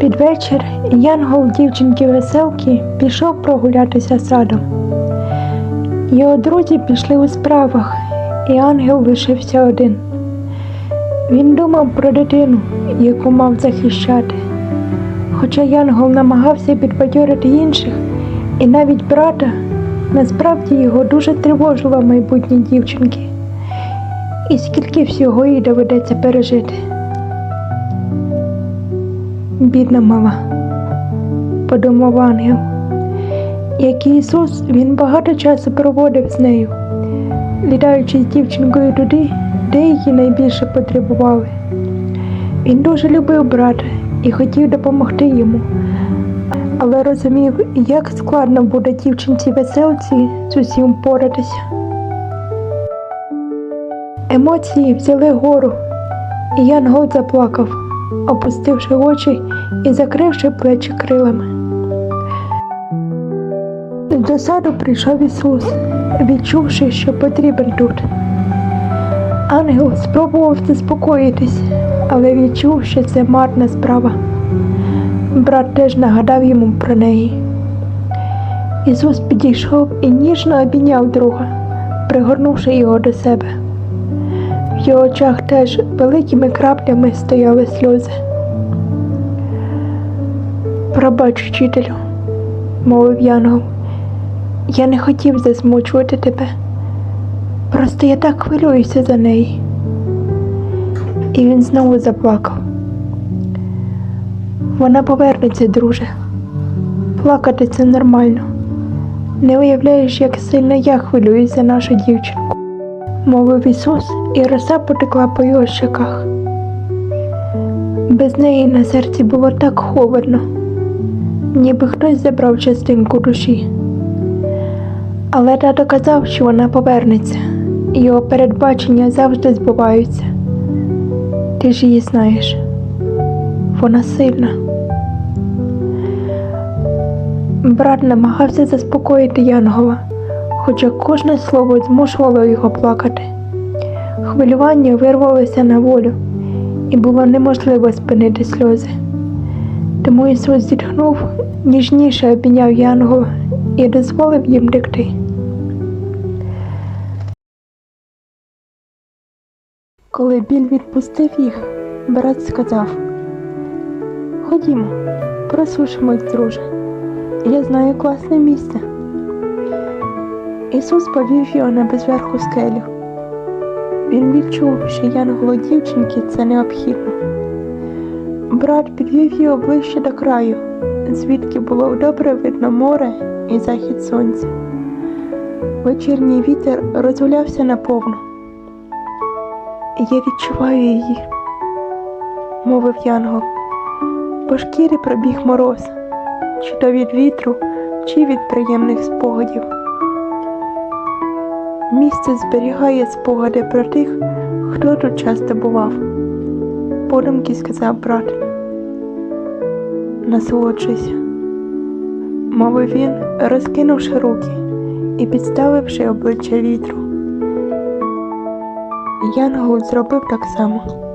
Під вечір Янгол дівчинки веселки пішов прогулятися садом. Його друзі пішли у справах, і ангел лишився один. Він думав про дитину, яку мав захищати. Хоча Янгол намагався підбадьорити інших і навіть брата, насправді його дуже тривожило майбутнє дівчинки. І скільки всього їй доведеться пережити. Бідна мала, подумав ангел. Як Ісус, він багато часу проводив з нею, літаючи з дівчинкою туди, де її найбільше потребували. Він дуже любив брата і хотів допомогти йому, але розумів, як складно буде дівчинці веселці з усім впоратися. Емоції взяли гору, і Янгол заплакав, опустивши очі і закривши плечі крилами. До саду прийшов Ісус, відчувши, що потрібен тут. Ангел спробував заспокоїтись, але відчув, що це марна справа. Брат теж нагадав йому про неї. Ісус підійшов і ніжно обійняв друга, пригорнувши його до себе. Його очах теж великими краплями стояли сльози. Пробач, вчителю, мовив Янгол. Я не хотів засмучувати тебе. Просто я так хвилююся за неї. І він знову заплакав. Вона повернеться, друже. Плакати це нормально. Не уявляєш, як сильно я хвилююсь за нашу дівчинку, мовив Ісус, і роса потекла по його щеках. Без неї на серці було так холодно, ніби хтось забрав частинку душі. Але тато казав, що вона повернеться, і його передбачення завжди збуваються. Ти ж її знаєш, вона сильна. Брат намагався заспокоїти Янгола, хоча кожне слово змушувало його плакати. Хвилювання вирвалося на волю, і було неможливо спинити сльози. Тому Ісус зітхнув, ніжніше обійняв Янгола і дозволив їм лягти. Коли біль відпустив їх, брат сказав: Ходімо, просушимось, друже. Я знаю класне місце. Ісус повів його на безверху скелю. Він відчув, що янголу дівчинки це необхідно. Брат підвів його ближче до краю, звідки було добре видно море і захід сонця. Вечірній вітер розгулявся наповну. Я відчуваю її, мовив Янгол. По шкірі пробіг мороз, чи то від вітру, чи від приємних спогадів. Місце зберігає спогади про тих, хто тут часто бував. Подумки сказав брат. Насолоджуйся, мовив він, розкинувши руки і підставивши обличчя вітру. Янгол зробив так само.